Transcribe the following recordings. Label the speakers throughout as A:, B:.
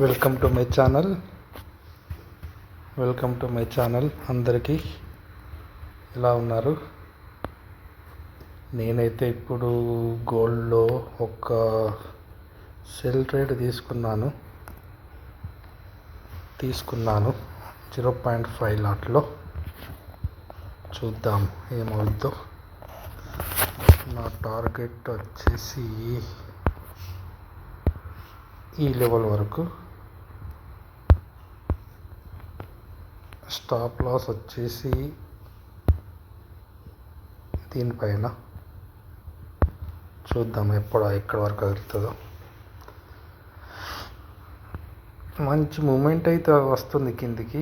A: Welcome to my channel welcome to my channel అందరికీ ఎలా ఉన్నారు? నేనైతే ఇప్పుడు గోల్డ్లో ఒక సెల్ ట్రేడ్ తీసుకున్నాను. తీసుకున్నాను. జీరో పాయింట్ ఫైవ్ లాట్లో. చూద్దాం ఏమవుద్దో. నా టార్గెట్ వచ్చేసి ఈ లెవెల్ వరకు స్టాప్ లాస్ వచ్చేసి దీనిపైన చూద్దాం ఎప్పుడు ఎక్కడి వరకు వెళ్తుందో మంచి మూమెంట్ అయితే వస్తుంది కిందికి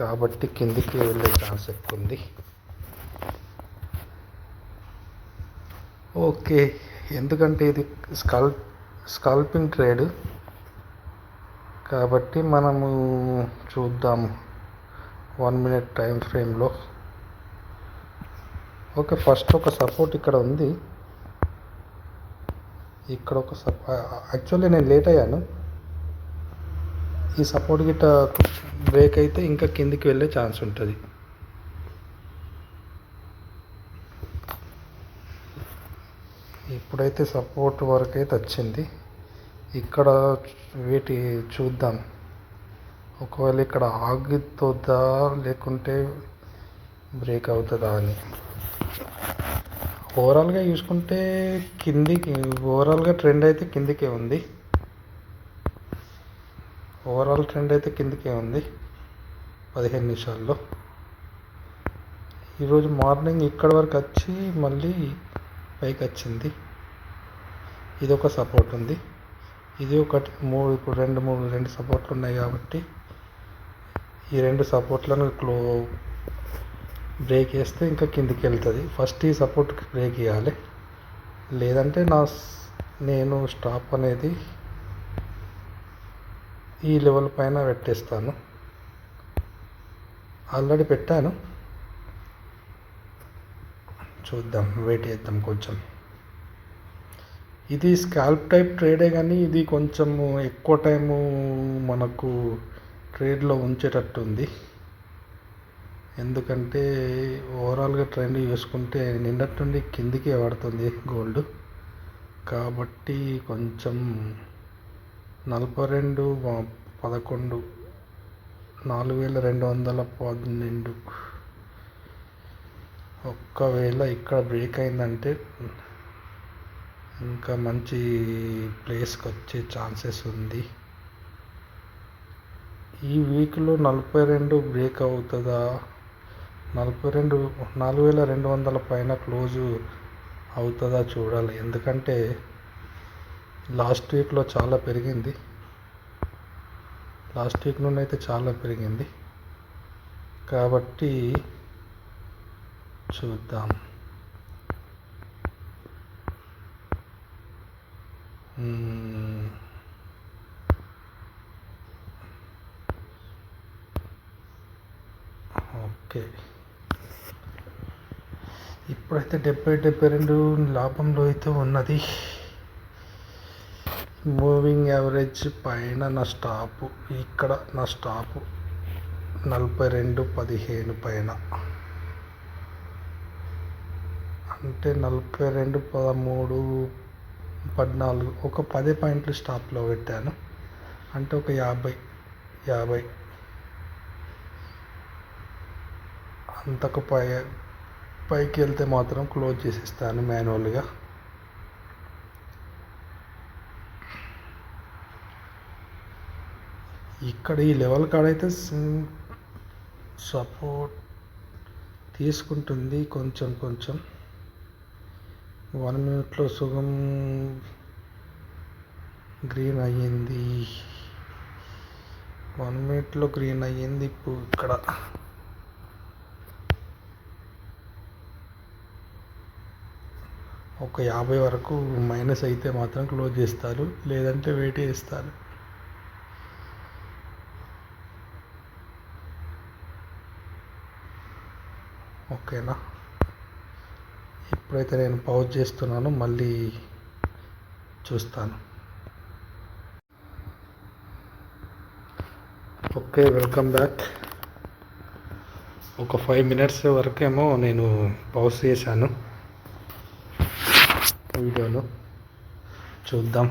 A: కాబట్టి కిందికి వెళ్ళే ఛాన్స్ ఎక్కువ ఉంది ఓకే ఎందుకంటే ఇది స్కల్ స్కల్పింగ్ ట్రేడ్. కాబట్టి మనము చూద్దాం. వన్ మినిట్ టైం ఫ్రేమ్లో. ఓకే ఫస్ట్ ఒక సపోర్ట్ ఇక్కడ ఉంది. ఇక్కడ ఒక సప యాక్చువల్లీ నేను లేట్ అయ్యాను. ఈ సపోర్ట్ గిట్ట బ్రేక్ అయితే ఇంకా కిందికి వెళ్ళే ఛాన్స్ ఉంటుంది. ఇప్పుడైతే సపోర్ట్ వరకు అయితే వచ్చింది. ఇక్కడ వీటి చూద్దాం. ఒకవేళ ఇక్కడ ఆగుతుందా లేకుంటే బ్రేక్ అవుతుందా అని. ఓవరాల్గా చూసుకుంటే కిందికి ఓవరాల్గా ట్రెండ్ అయితే కిందికే ఉంది. ఓవరాల్ ట్రెండ్ అయితే కిందికే ఉంది పదిహేను నిమిషాల్లో. ఈరోజు మార్నింగ్ ఇక్కడ వరకు వచ్చి మళ్ళీ పైకి వచ్చింది. ఇది ఒక సపోర్ట్ ఉంది. ఇది ఒకటి మూడు ఇప్పుడు రెండు మూడు రెండు సపోర్ట్లు ఉన్నాయి కాబట్టి ఈ రెండు సపోర్ట్లను క్లో బ్రేక్ వేస్తే ఇంకా కిందికి వెళ్తుంది. ఫస్ట్ ఈ సపోర్ట్కి బ్రేక్ ఇవ్వాలి లేదంటే నా నేను స్టాప్ అనేది ఈ లెవెల్ పైన పెట్టేస్తాను. ఆల్రెడీ పెట్టాను. చూద్దాం వెయిట్ చేద్దాం కొంచెం. ఇది స్కాల్ప్ టైప్ ట్రేడే కానీ ఇది కొంచెము ఎక్కువ టైము మనకు ట్రేడ్లో ఉంచేటట్టు ఉంది ఎందుకంటే ఓవరాల్గా ట్రెండ్ చూసుకుంటే నిన్నటి నుండి కిందికే పడుతుంది గోల్డ్. కాబట్టి కొంచెం నలభై రెండు పదకొండు నాలుగు వేల రెండు వందల పన్నెండు ఒక్కవేళ ఇక్కడ బ్రేక్ అయిందంటే ఇంకా మంచి ప్లేస్కి వచ్చే ఛాన్సెస్ ఉంది. ఈ వీక్లో నలభై రెండు బ్రేక్ అవుతుందా? నలభై రెండు నాలుగు వేల రెండు వందల పైన క్లోజు అవుతుందా చూడాలి. ఎందుకంటే లాస్ట్ వీక్లో చాలా పెరిగింది. లాస్ట్ వీక్ నుండి అయితే చాలా పెరిగింది. కాబట్టి చూద్దాం. ఓకే ఇప్పుడైతే డెబ్బై డెబ్బై రెండు లాభంలో అయితే ఉన్నది. మూవింగ్ యావరేజ్ పైన నా స్టాపు ఇక్కడ నా స్టాపు నలభై రెండు పదిహేను పైన. అంటే నలభై రెండు పదమూడు పద్నాలుగు ఒక పది పాయింట్లు స్టాప్లో పెట్టాను. అంటే ఒక యాభై యాభై. అంతకు పై పైకి వెళ్తే మాత్రం క్లోజ్ చేసేస్తాను మాన్యువల్గా. ఇక్కడ ఈ లెవెల్ కాడైతే సపోర్ట్ తీసుకుంటుంది కొంచెం కొంచెం. వన్ మినిట్లో సుగం గ్రీన్ అయ్యింది. వన్ మినిట్లో గ్రీన్ అయ్యింది ఇప్పుడు ఇక్కడ. ఒక యాభై వరకు మైనస్ అయితే మాత్రం క్లోజ్ చేస్తారు లేదంటే వెయిట్ చేస్తారు. ఓకేనా? ఎప్పుడైతే నేను పౌజ్ చేస్తున్నానో మళ్ళీ చూస్తాను. ఓకే వెల్కమ్ బ్యాక్ ఒక ఫైవ్ మినిట్స్ వరకేమో నేను పౌజ్ చేశాను. వీడియోలో చూద్దాం.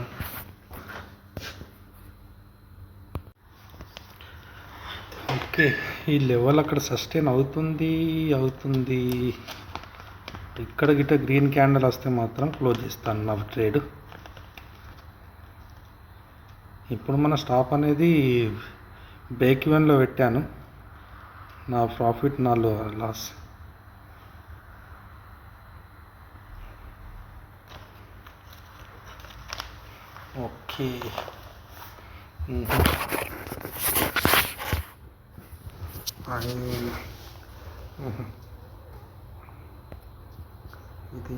A: ఓకే ఈ లెవెల్ అక్కడ సస్టైన్ అవుతుంది అవుతుంది. ఇక్కడ గిట్ట గ్రీన్ క్యాండిల్ వస్తే మాత్రం క్లోజ్ చేస్తాను నా ట్రేడ్. ఇప్పుడు మన స్టాప్ అనేది బ్రేక్ ఈవెన్లో పెట్టాను. నా ప్రాఫిట్ నా లాస్. ఓకే. ఇది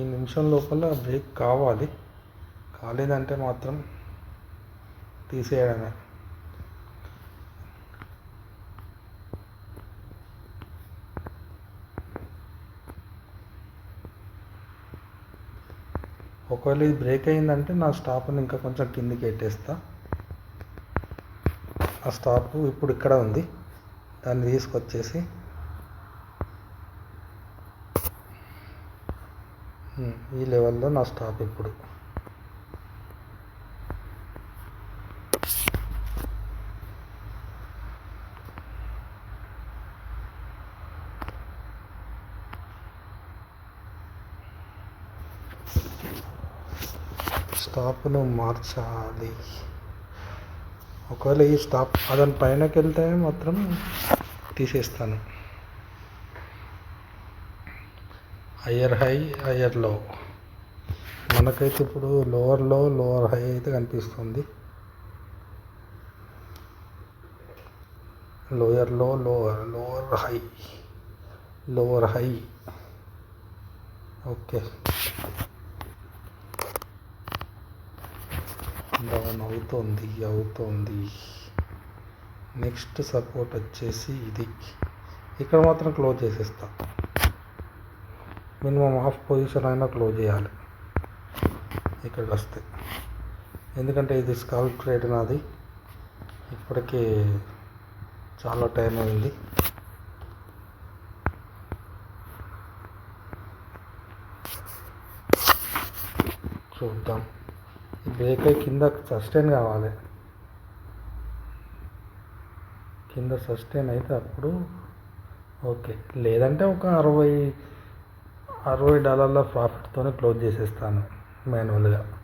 A: ఈ నిమిషం లోపల బ్రేక్ కావాలి. కాలేదంటే మాత్రం తీసేయడమే. ఒకవేళ ఇది బ్రేక్ అయిందంటే నా స్టాప్ని ఇంకా కొంచెం కిందికి పెట్టేస్తా ఆ స్టాప్ ఇప్పుడు ఇక్కడ ఉంది. దాన్ని తీసుకొచ్చేసి. ఈ లెవెల్లో నా స్టాప్ ఇప్పుడు. స్టాప్ను మార్చాలి. ఒకవేళ ఈ స్టాప్ అదని పైనకి వెళ్తే మాత్రం తీసేస్తాను. హయ్యర్ హై హయ్యర్లో. మనకైతే ఇప్పుడు లోవర్లో లోవర్ హై అయితే కనిపిస్తుంది. లోయర్లో lower lower high lower high. Okay. Down అవుతోంది అవుతోంది. నెక్స్ట్ సపోర్ట్ వచ్చేసి ఇది. ఇక్కడ మాత్రం క్లోజ్ చేసేస్తా. మినిమం హాఫ్ పొజిషన్ అయినా క్లోజ్ చేయాలి. ఇక్కడికి వస్తే. ఎందుకంటే ఇది స్కాల్ప్ ట్రేడ్ నాది. ఇప్పటికే చాలా టైం అయింది. చూద్దాం. బ్రేక్ అయి కింద సస్టైన్ కావాలి. కింద సస్టైన్ అయితే అప్పుడు ఓకే. లేదంటే ఒక అరవై అరవై డాలర్ల ప్రాఫిట్తోనే క్లోజ్ చేసేస్తాను మాన్యువల్గా.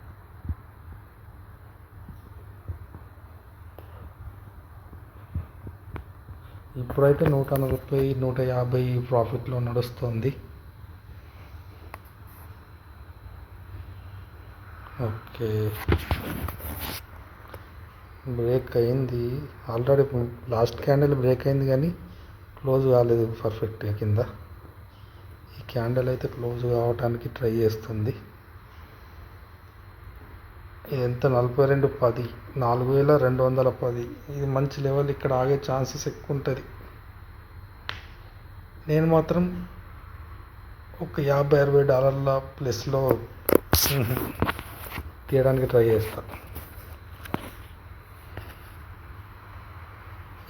A: ఇప్పుడైతే నూట నలభై నూట యాభై ప్రాఫిట్లో నడుస్తుంది. ఓకే. బ్రేక్ అయింది. ఆల్రెడీ లాస్ట్ క్యాండిల్ బ్రేక్ అయింది కానీ క్లోజ్ కాలేదు పర్ఫెక్ట్గా కింద. ఈ క్యాండిల్ అయితే క్లోజ్ కావడానికి ట్రై చేస్తుంది. ఇది ఎంత? నలభై రెండు పది. నాలుగు వేల రెండు వందల పది. ఇది మంచి లెవెల్. ఇక్కడ ఆగే ఛాన్సెస్ ఎక్కువ ఉంటుంది. నేను మాత్రం ఒక యాభై అరవై డాలర్ల ప్లస్లో తీయడానికి ట్రై చేస్తా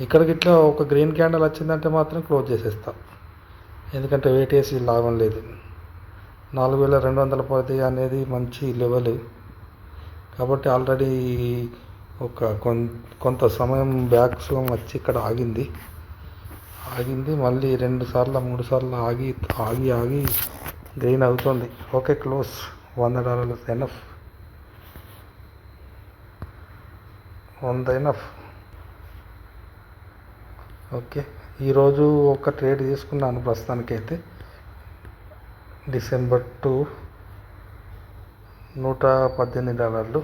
A: ఇక్కడికి ఇట్లా ఒక గ్రీన్ క్యాండిల్ వచ్చిందంటే మాత్రం క్లోజ్ చేసేస్తా. ఎందుకంటే వెయిట్ చేసి లాభం లేదు. నాలుగు వేల రెండు వందల పది అనేది మంచి లెవెల్. కాబట్టి ఆల్రెడీ ఒక కొంత సమయం బ్యాక్ సుగం వచ్చి ఇక్కడ ఆగింది. ఆగింది మళ్ళీ రెండు సార్లు మూడు సార్లు ఆగి ఆగి ఆగి గ్రీన్ అవుతుంది. Okay close. వంద డాలర్లు. ఎనఫ్. వంద ఎనఫ్ ఓకే. ఈరోజు ఒక ట్రేడ్ తీసుకున్నాను ప్రస్తుతానికైతే. డిసెంబర్ టూ నూట పద్దెనిమిది డాలర్లు.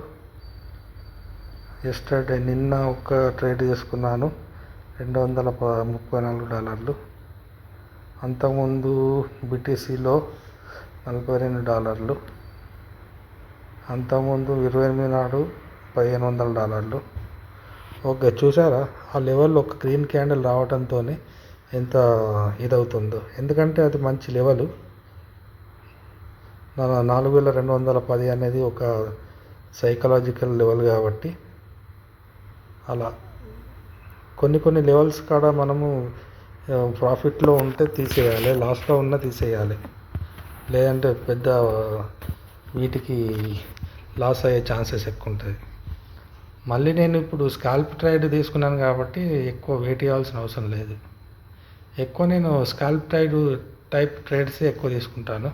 A: ఎస్టర్డే నిన్న ఒక ట్రేడ్ చేసుకున్నాను రెండు వందల ప ముప్పై నాలుగు డాలర్లు. అంతకుముందు బీటీసీలో నలభై రెండు డాలర్లు. అంతకుముందు ఇరవై ఎనిమిది నాడు పదిహేను వందల డాలర్లు. ఓకే చూసారా? ఆ లెవెల్లో ఒక గ్రీన్ క్యాండిల్ రావడంతో ఎంత ఇదవుతుందో. ఎందుకంటే అది మంచి లెవెల్ నాలుగు వేల రెండు వందల పది అనేది ఒక సైకలాజికల్ లెవెల్ కాబట్టి అలా. కొన్ని కొన్ని లెవెల్స్ కాడ మనము ప్రాఫిట్లో ఉంటే తీసేయాలి లాస్లో ఉన్న తీసేయాలి. లేదంటే పెద్ద వీటికి లాస్ అయ్యే ఛాన్సెస్ ఎక్కువ ఉంటుంది మళ్ళీ నేను ఇప్పుడు స్కాల్ప్ ట్రైడ్ తీసుకున్నాను కాబట్టి ఎక్కువ వెయిట్ చేయాల్సిన అవసరం లేదు. ఎక్కువ నేను స్కాల్ప్ ట్రైడ్ టైప్ ట్రైడ్సే ఎక్కువ తీసుకుంటాను.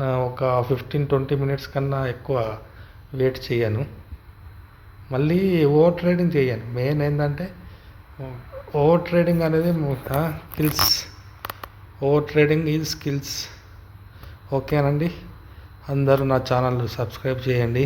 A: నా ఒక ఫిఫ్టీన్ ట్వంటీ మినిట్స్ కన్నా ఎక్కువ వెయిట్ చేయను. మళ్ళీ ఓవర్ ట్రేడింగ్ చేయను. మెయిన్ ఏంటంటే ఓవర్ ట్రేడింగ్ అనేది skills over trading is skills ఓకేనండి? అందరూ నా ఛానల్ సబ్స్క్రైబ్ చేయండి.